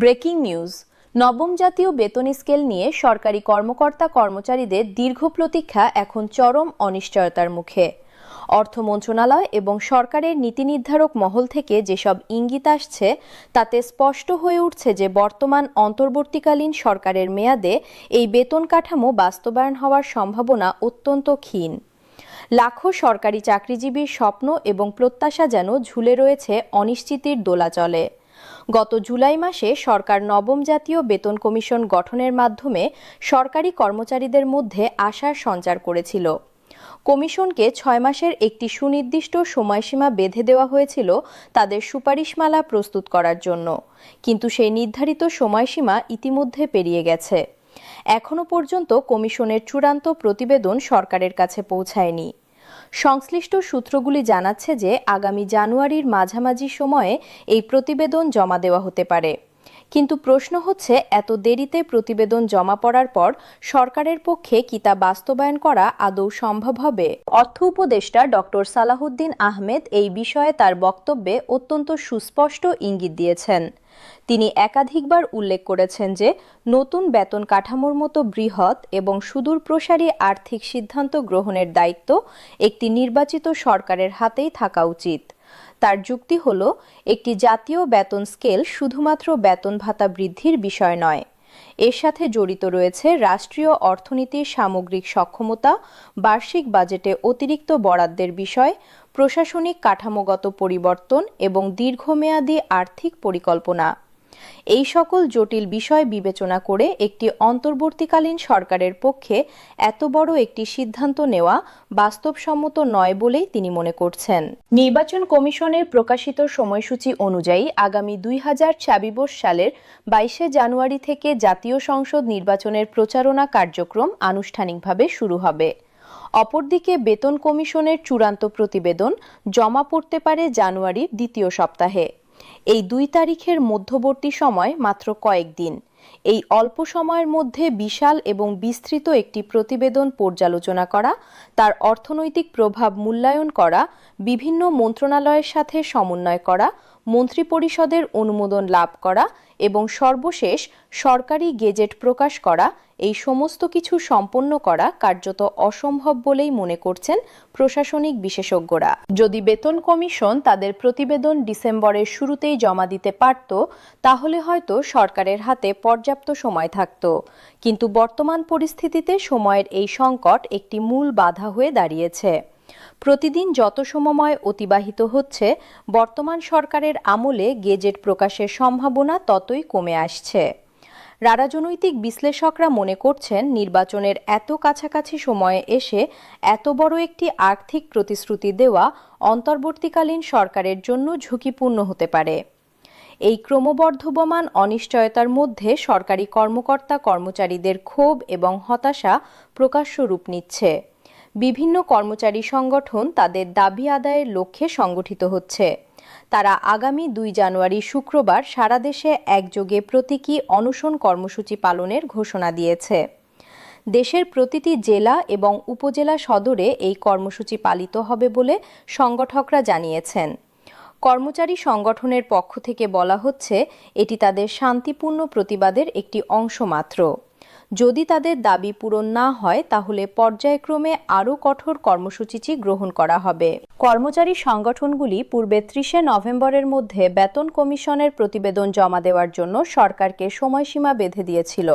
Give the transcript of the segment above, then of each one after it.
Breaking news. নবম জাতীয় বেতন স্কেল নিয়ে সরকারি কর্মকর্তা কর্মচারীদের দীর্ঘ প্রতীক্ষা এখন চরম অনিশ্চয়তার মুখে। অর্থ মন্ত্রণালয় এবং সরকারের নীতি নির্ধারক মহল থেকে যেসব ইঙ্গিত আসছে, তাতে স্পষ্ট হয়ে উঠছে যে বর্তমান অন্তর্বর্তীকালীন সরকারের মেয়াদে এই বেতন কাঠামো বাস্তবায়ন হওয়ার সম্ভাবনা অত্যন্ত ক্ষীণ। লাখো সরকারি চাকরিজীবীর স্বপ্ন এবং প্রত্যাশা যেন ঝুলে রয়েছে অনিশ্চিতির দোলাচলে। গত জুলাই মাসে সরকার নবম জাতীয় বেতন কমিশন গঠনের মাধ্যমে সরকারি কর্মচারীদের মধ্যে আশার সঞ্চার করেছিল। কমিশনকে ছয় মাসের একটি সুনির্দিষ্ট সময়সীমা বেঁধে দেওয়া হয়েছিল তাদের সুপারিশমালা প্রস্তুত করার জন্য। কিন্তু সেই নির্ধারিত সময়সীমা ইতিমধ্যে পেরিয়ে গেছে। এখনও পর্যন্ত কমিশনের চূড়ান্ত প্রতিবেদন সরকারের কাছে পৌঁছায়নি। সংশ্লিষ্ট সূত্রগুলি জানাচ্ছে যে আগামী জানুয়ারির মাঝামাঝি সময়ে এই প্রতিবেদন জমা দেওয়া হতে পারে। কিন্তু প্রশ্ন হচ্ছে, এত দেরিতে প্রতিবেদন জমা পড়ার পর সরকারের পক্ষে কি তা বাস্তবায়ন করা আদৌ সম্ভব হবে? অর্থ উপদেষ্টা ডক্টর সালাহুদ্দিন আহমেদ এই বিষয়ে তার বক্তব্যে অত্যন্ত সুস্পষ্ট ইঙ্গিত দিয়েছেন। তিনি একাধিকবার উল্লেখ করেছেন যে, নতুন বেতন কাঠামোর মতো বৃহৎ এবং সুদূরপ্রসারী আর্থিক সিদ্ধান্ত গ্রহণের দায়িত্ব একটি নির্বাচিত সরকারের হাতেই থাকা উচিত। তার যুক্তি হল, একটি জাতীয় বেতন স্কেল শুধুমাত্র বেতন ভাতা বৃদ্ধির বিষয় নয়। এর সাথে জড়িত রয়েছে রাষ্ট্রীয় অর্থনীতির সামগ্রিক সক্ষমতা, বার্ষিক বাজেটে অতিরিক্ত বরাদ্দের বিষয়, প্রশাসনিক কাঠামোগত পরিবর্তন এবং দীর্ঘমেয়াদী আর্থিক পরিকল্পনা। এই সকল জটিল বিষয় বিবেচনা করে একটি অন্তর্বর্তীকালীন সরকারের পক্ষে এত বড় একটি সিদ্ধান্ত নেওয়া বাস্তবসম্মত নয় বলেই তিনি মনে করছেন। নির্বাচন কমিশনের প্রকাশিত সময়সূচি অনুযায়ী আগামী দুই হাজার সালের বাইশে জানুয়ারি থেকে জাতীয় সংসদ নির্বাচনের প্রচারণা কার্যক্রম আনুষ্ঠানিকভাবে শুরু হবে। অপরদিকে বেতন কমিশনের চূড়ান্ত প্রতিবেদন জমা পড়তে পারে জানুয়ারির দ্বিতীয় সপ্তাহে। এই দুই তারিখের মধ্যবর্তী সময় মাত্র কয়েকদিন এই অল্প সময়ের মধ্যে বিশাল এবং বিস্তৃত একটি প্রতিবেদন পর্যালোচনা করা, তার অর্থনৈতিক প্রভাব মূল্যায়ন করা, বিভিন্ন মন্ত্রণালয়ের সাথে সমন্বয় করা মন্ত্রিপরিষদের অনুমোদন লাভ করা এবং সর্বশেষ সরকারি গেজেট প্রকাশ করা, এই সমস্ত কিছু সম্পন্ন করা কার্যত অসম্ভব বলেই মনে করছেন প্রশাসনিক বিশেষজ্ঞরা। যদি বেতন কমিশন তাদের প্রতিবেদন ডিসেম্বরের শুরুতেই জমা দিতে পারত, তাহলে হয়তো সরকারের হাতে পর্যাপ্ত সময় থাকত। কিন্তু বর্তমান পরিস্থিতিতে সময়ের এই সংকট একটি মূল বাধা হয়ে দাঁড়িয়েছে। প্রতিদিন যত সময় অতিবাহিত হচ্ছে, বর্তমান সরকারের আমলে গেজেট প্রকাশের সম্ভাবনা ততই কমে আসছে। রাজনৈতিক বিশ্লেষকরা মনে করছেন, নির্বাচনের এত কাছাকাছি সময়ে এসে এত বড় একটি আর্থিক প্রতিশ্রুতি দেওয়া অন্তর্বর্তীকালীন সরকারের জন্য ঝুঁকিপূর্ণ হতে পারে। এই ক্রমবর্ধমান অনিশ্চয়তার মধ্যে সরকারি কর্মকর্তা কর্মচারীদের ক্ষোভ এবং হতাশা প্রকাশ্য রূপ নিচ্ছে। বিভিন্ন কর্মচারী সংগঠন তাদের দাবি আদায়ের লক্ষ্যে সংগঠিত হচ্ছে। তারা আগামী দুই জানুয়ারি শুক্রবার সারা দেশে একযোগে প্রতীকী অনশন কর্মসূচি পালনের ঘোষণা দিয়েছে। দেশের প্রতিটি জেলা এবং উপজেলা সদরে এই কর্মসূচি পালিত হবে বলে সংগঠকরা জানিয়েছেন। কর্মচারী সংগঠনের পক্ষ থেকে বলা হচ্ছে, এটি তাদের শান্তিপূর্ণ প্রতিবাদের একটি অংশ মাত্র। যদি তাদের দাবি পূরণ না হয়, তাহলে পর্যায়ক্রমে আরও কঠোর কর্মসূচিটি গ্রহণ করা হবে। কর্মচারী সংগঠনগুলি পূর্বে ত্রিশে নভেম্বরের মধ্যে বেতন কমিশনের প্রতিবেদন জমা দেওয়ার জন্য সরকারকে সময়সীমা বেঁধে দিয়েছিল।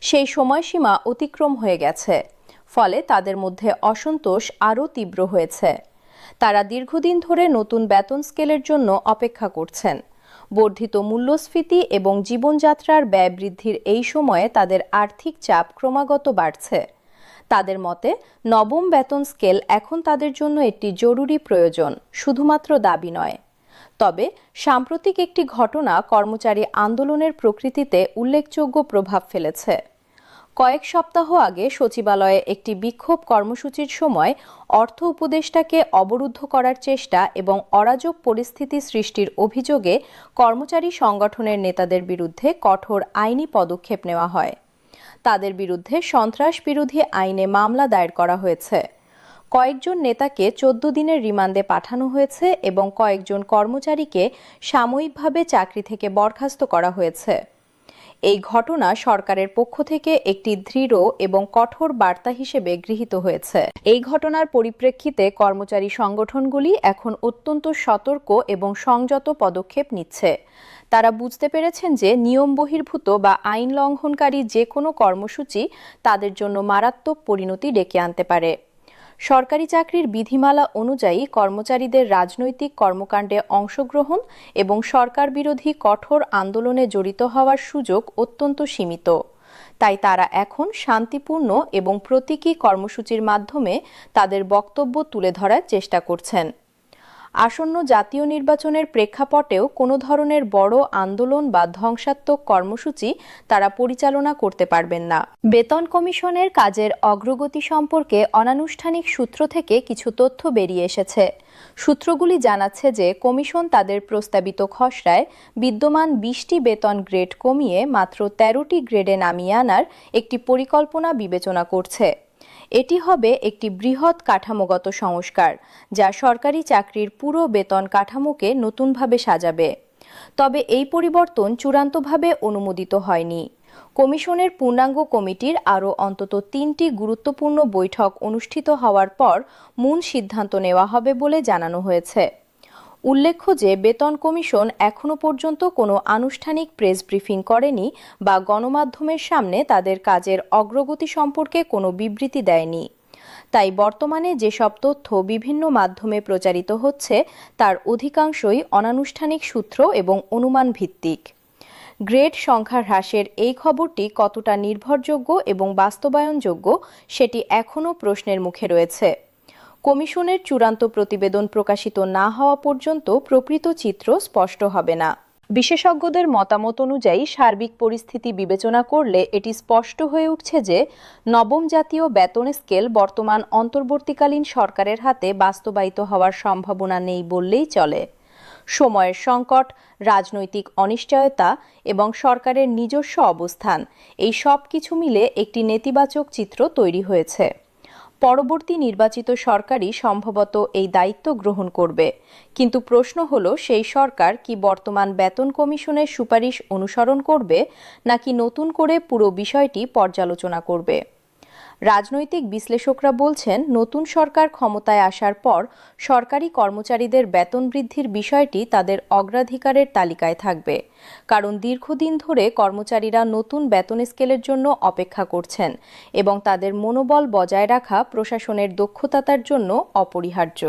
সেই সময়সীমা অতিক্রম হয়ে গেছে। ফলে তাদের মধ্যে অসন্তোষ আরও তীব্র হয়েছে। তারা দীর্ঘদিন ধরে নতুন বেতন স্কেলের জন্য অপেক্ষা করছেন। বর্ধিত মূল্যস্ফীতি এবং জীবনযাত্রার ব্যয় বৃদ্ধির এই সময়ে তাদের আর্থিক চাপ ক্রমাগত বাড়ছে। তাদের মতে, নবম বেতন স্কেল এখন তাদের জন্য একটি জরুরি প্রয়োজন, শুধুমাত্র দাবি নয়। তবে, সাম্প্রতিক একটি ঘটনা কর্মচারী আন্দোলনের প্রকৃতিতে উল্লেখযোগ্য প্রভাব ফেলেছে। কয়েক সপ্তাহ আগে সচিবালয়ে একটি বিক্ষোভ কর্মসূচির সময় অর্থ উপদেষ্টাকে অবরুদ্ধ করার চেষ্টা এবং অরাজক পরিস্থিতি সৃষ্টির অভিযোগে কর্মচারী সংগঠনের নেতাদের বিরুদ্ধে কঠোর আইনি পদক্ষেপ নেওয়া হয়। তাদের বিরুদ্ধে সন্ত্রাস বিরোধী আইনে মামলা দায়ের করা হয়েছে। কয়েকজন নেতাকে চোদ্দ দিনের রিমান্ডে পাঠানো হয়েছে এবং কয়েকজন কর্মচারীকে সাময়িকভাবে চাকরি থেকে বরখাস্ত করা হয়েছে। এই ঘটনা সরকারের পক্ষ থেকে একটি দৃঢ় এবং কঠোর বার্তা হিসেবে গৃহীত হয়েছে। এই ঘটনার পরিপ্রেক্ষিতে কর্মচারী সংগঠনগুলি এখন অত্যন্ত সতর্ক এবং সংযত পদক্ষেপ নিচ্ছে। তারা বুঝতে পেরেছেন যে নিয়ম বহির্ভূত বা আইন লঙ্ঘনকারী যে কোনো কর্মসূচি তাদের জন্য মারাত্মক পরিণতি ডেকে আনতে পারে। সরকারি চাকরির বিধিমালা অনুযায়ী কর্মচারীদের রাজনৈতিক কর্মকাণ্ডে অংশগ্রহণ এবং সরকার বিরোধী কঠোর আন্দোলনে জড়িত হওয়ার সুযোগ অত্যন্ত সীমিত। তাই তারা এখন শান্তিপূর্ণ এবং প্রতীকী কর্মসূচির মাধ্যমে তাদের বক্তব্য তুলে ধরার চেষ্টা করছেন। আসন্ন জাতীয় নির্বাচনের প্রেক্ষাপটেও কোনো ধরনের বড় আন্দোলন বা ধ্বংসাত্মক কর্মসূচি তারা পরিচালনা করতে পারবেন না। বেতন কমিশনের কাজের অগ্রগতি সম্পর্কে অনানুষ্ঠানিক সূত্র থেকে কিছু তথ্য বেরিয়ে এসেছে। সূত্রগুলি জানাচ্ছে যে কমিশন তাদের প্রস্তাবিত খসড়ায় বিদ্যমান বিশটি বেতন গ্রেড কমিয়ে মাত্র তেরোটি গ্রেডে নামিয়ে আনার একটি পরিকল্পনা বিবেচনা করছে। এটি হবে একটি বৃহৎ কাঠামোগত সংস্কার, যা সরকারি চাকরির পুরো বেতন কাঠামোকে নতুনভাবে সাজাবে। তবে এই পরিবর্তন চূড়ান্তভাবে অনুমোদিত হয়নি। কমিশনের পূর্ণাঙ্গ কমিটির আরও অন্তত তিনটি গুরুত্বপূর্ণ বৈঠক অনুষ্ঠিত হওয়ার পর মূল সিদ্ধান্ত নেওয়া হবে বলে জানানো হয়েছে। উল্লেখ্য যে বেতন কমিশন এখনও পর্যন্ত কোনো আনুষ্ঠানিক প্রেস ব্রিফিং করেনি বা গণমাধ্যমের সামনে তাদের কাজের অগ্রগতি সম্পর্কে কোনো বিবৃতি দেয়নি। তাই বর্তমানে যেসব তথ্য বিভিন্ন মাধ্যমে প্রচারিত হচ্ছে, তার অধিকাংশই অনানুষ্ঠানিক সূত্র এবং অনুমান ভিত্তিক গ্রেড সংখ্যা হ্রাসের এই খবরটি কতটা নির্ভরযোগ্য এবং বাস্তবায়নযোগ্য, সেটি এখনও প্রশ্নের মুখে রয়েছে। কমিশনের চূড়ান্ত প্রতিবেদন প্রকাশিত না হওয়া পর্যন্ত প্রকৃত চিত্র স্পষ্ট হবে না। বিশেষজ্ঞদের মতামত অনুযায়ী সার্বিক পরিস্থিতি বিবেচনা করলে এটি স্পষ্ট হয়ে উঠছে যে নবম জাতীয় বেতন স্কেল বর্তমান অন্তর্বর্তীকালীন সরকারের হাতে বাস্তবায়িত হওয়ার সম্ভাবনা নেই বললেই চলে। সময়ের সংকট, রাজনৈতিক অনিশ্চয়তা এবং সরকারের নিজস্ব অবস্থান, এই সব কিছু মিলে একটি নেতিবাচক চিত্র তৈরি হয়েছে। পরবর্তী নির্বাচিত সরকারই সম্ভবত এই দায়িত্ব গ্রহণ করবে। কিন্তু প্রশ্ন হল, সেই সরকার কি বর্তমান বেতন কমিশনের সুপারিশ অনুসরণ করবে, নাকি নতুন করে পুরো বিষয়টি পর্যালোচনা করবে? রাজনৈতিক বিশ্লেষকরা বলছেন, নতুন সরকার ক্ষমতায় আসার পর সরকারি কর্মচারীদের বেতন বৃদ্ধির বিষয়টি তাদের অগ্রাধিকারের তালিকায় থাকবে। কারণ দীর্ঘদিন ধরে কর্মচারীরা নতুন বেতন স্কেলের জন্য অপেক্ষা করছেন এবং তাদের মনোবল বজায় রাখা প্রশাসনের দক্ষতাতার জন্য অপরিহার্য।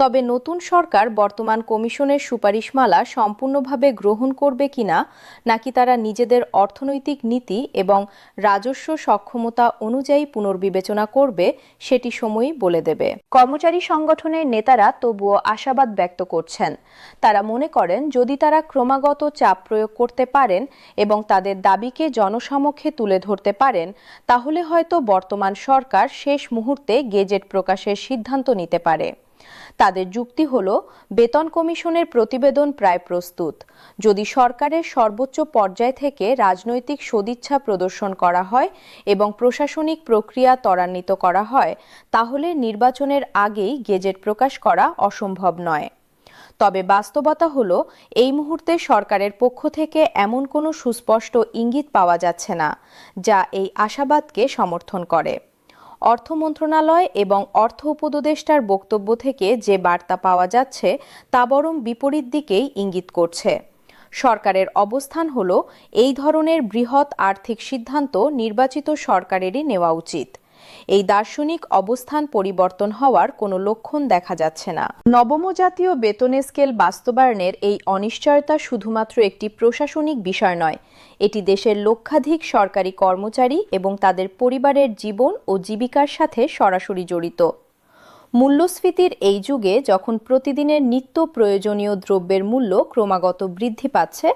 তবে নতুন সরকার বর্তমান কমিশনের সুপারিশমালা সম্পূর্ণভাবে গ্রহণ করবে কিনা, নাকি তারা নিজেদের অর্থনৈতিক নীতি এবং রাজস্ব সক্ষমতা অনুযায়ী পুনর্বিবেচনা করবে, সেটি সময়ই বলে দেবে। কর্মচারী সংগঠনের নেতারা তবুও আশাবাদ ব্যক্ত করছেন। তারা মনে করেন, যদি তারা ক্রমাগত চাপ প্রয়োগ করতে পারেন এবং তাদের দাবিকে জনসমক্ষে তুলে ধরতে পারেন, তাহলে হয়তো বর্তমান সরকার শেষ মুহূর্তে গেজেট প্রকাশের সিদ্ধান্ত নিতে পারে। তাদের যুক্তি হল, বেতন কমিশনের প্রতিবেদন প্রায় প্রস্তুত। যদি সরকারের সর্বোচ্চ পর্যায় থেকে রাজনৈতিক সদিচ্ছা প্রদর্শন করা হয় এবং প্রশাসনিক প্রক্রিয়া ত্বরান্বিত করা হয়, তাহলে নির্বাচনের আগেই গেজেট প্রকাশ করা অসম্ভব নয়। তবে বাস্তবতা হলো, এই মুহূর্তে সরকারের পক্ষ থেকে এমন কোনো সুস্পষ্ট ইঙ্গিত পাওয়া যাচ্ছে না, যা এই আশাবাদকে সমর্থন করে। অর্থ মন্ত্রণালয় এবং অর্থ উপদেষ্টার বক্তব্য থেকে যে বার্তা পাওয়া যাচ্ছে তা বরং বিপরীত দিকেই ইঙ্গিত করছে। সরকারের অবস্থান হল, এই ধরনের বৃহৎ আর্থিক সিদ্ধান্ত নির্বাচিত সরকারেরই নেওয়া উচিত। এই দার্শনিক অবস্থান পরিবর্তন হওয়ার কোনো লক্ষণ দেখা যাচ্ছে না। নবম জাতীয় বেতন স্কেল বাস্তবায়নের এই অনিশ্চয়তা শুধুমাত্র একটি প্রশাসনিক বিষয় নয়, এটি দেশের লক্ষাধিক সরকারি কর্মচারী এবং তাদের পরিবারের জীবন ও জীবিকার সাথে সরাসরি জড়িত। মূল্যস্ফীতির এই যুগে যখন প্রতিদিনের নিত্য প্রয়োজনীয় দ্রব্যের মূল্য ক্রমাগত বৃদ্ধি পাচ্ছে,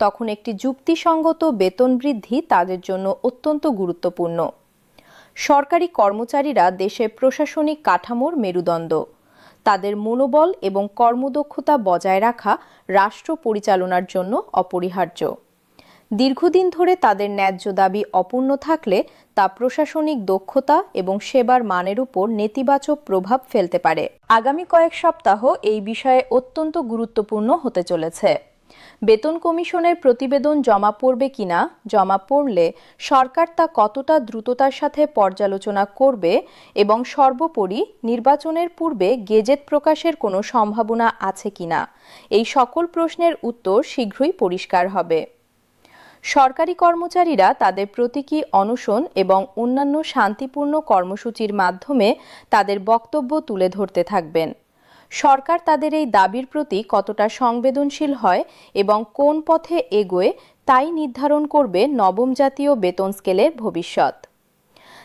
তখন একটি যুক্তিসঙ্গত বেতন বৃদ্ধি তাদের জন্য অত্যন্ত গুরুত্বপূর্ণ। সরকারি কর্মচারীরা দেশের প্রশাসনিক কাঠামোর মেরুদণ্ড। তাদের মনোবল এবং কর্মদক্ষতা বজায় রাখা রাষ্ট্র পরিচালনার জন্য অপরিহার্য। দীর্ঘদিন ধরে তাদের ন্যায্য দাবি অপূর্ণ থাকলে তা প্রশাসনিক দক্ষতা এবং সেবার মানের উপর নেতিবাচক প্রভাব ফেলতে পারে। আগামী কয়েক সপ্তাহ এই বিষয়ে অত্যন্ত গুরুত্বপূর্ণ হতে চলেছে। বেতন কমিশনের প্রতিবেদন জমা পড়বে কিনা, জমা পড়লে সরকার তা কতটা দ্রুততার সাথে পর্যালোচনা করবে এবং সর্বোপরি নির্বাচনের পূর্বে গেজেট প্রকাশের কোনো সম্ভাবনা আছে কিনা? এই সকল প্রশ্নের উত্তর শীঘ্রই পরিষ্কার হবে। সরকারি কর্মচারীরা তাদের প্রতীকী অনশন এবং অন্যান্য শান্তিপূর্ণ কর্মসূচির মাধ্যমে তাদের বক্তব্য তুলে ধরতে থাকবেন। সরকার তাদের এই দাবির প্রতি কতটা সংবেদনশীল হয় এবং কোন পথে এগোয় তাই নির্ধারণ করবে নবম জাতীয় বেতন স্কেলের ভবিষ্যৎ।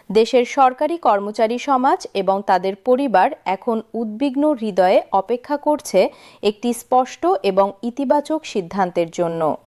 দেশের সরকারি কর্মচারী সমাজ এবং তাদের পরিবার এখন উদ্বিগ্ন হৃদয়ে অপেক্ষা করছে একটি স্পষ্ট এবং ইতিবাচক সিদ্ধান্তের জন্য।